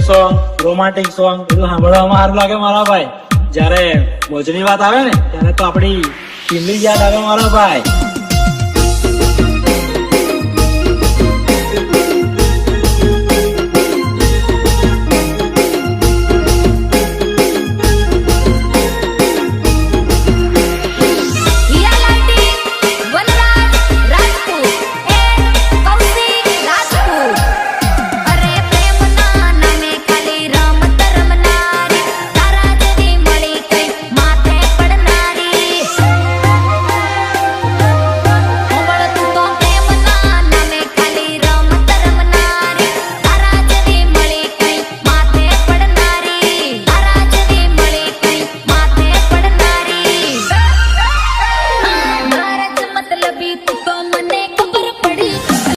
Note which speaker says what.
Speaker 1: Song romantic song બધું સાંભળવામાં સારું લાગે મારા ભાઈ. જ્યારે મોજની વાત આવે ને, ત્યારે તો આપણી ટીમની યાદ આવે મારા ભાઈ.